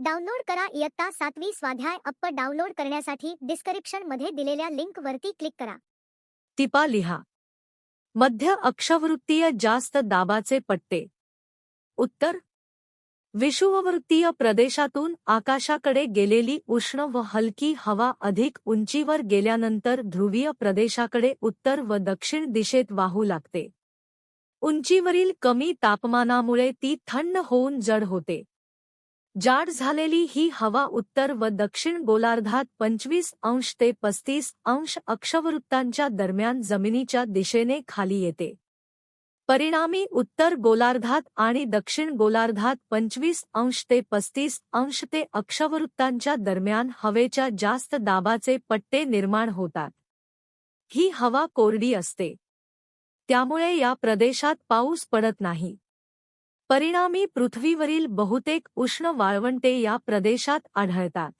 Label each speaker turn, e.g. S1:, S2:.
S1: Download करा इयत्ता सातवी स्वाध्याय अप्प डाउनलोड करण्यासाठी डिस्क्रिप्शनमध्ये दिलेल्या लिंक वरती क्लिक करा.
S2: टिपा लिहा. मध्य अक्षवृत्तीय जास्त दाबाचे पट्टे. उत्तर. विषुववृत्तीय प्रदेशातून आकाशाकडे गेलेली उष्ण व हलकी हवा अधिक उंचीवर गेल्यानंतर ध्रुवीय प्रदेशाकडे उत्तर व दक्षिण दिशेत वाहू लागते. उंचीवरील कमी तापमानामुळे ती थंड होऊन जड होते. जाड झालेली ही हवा उत्तर व दक्षिण गोलार्धात पंचवीस अंश ते पस्तीस अंश अक्षवृत्तांच्या दरम्यान जमिनीच्या दिशेने खाली येते. परिणामी उत्तर गोलार्धात आणि दक्षिण गोलार्धात पंचवीस अंश ते पस्तीस अंश ते अक्षवृत्तांच्या दरम्यान हवेच्या जास्त दाबाचे पट्टे निर्माण होतात. ही हवा कोरडी असते. त्यामुळे या प्रदेशात पाऊस पडत नाही. परिणामी पृथ्वीवरील बहुतेक उष्ण वाळवंटे या प्रदेशात आढळतात.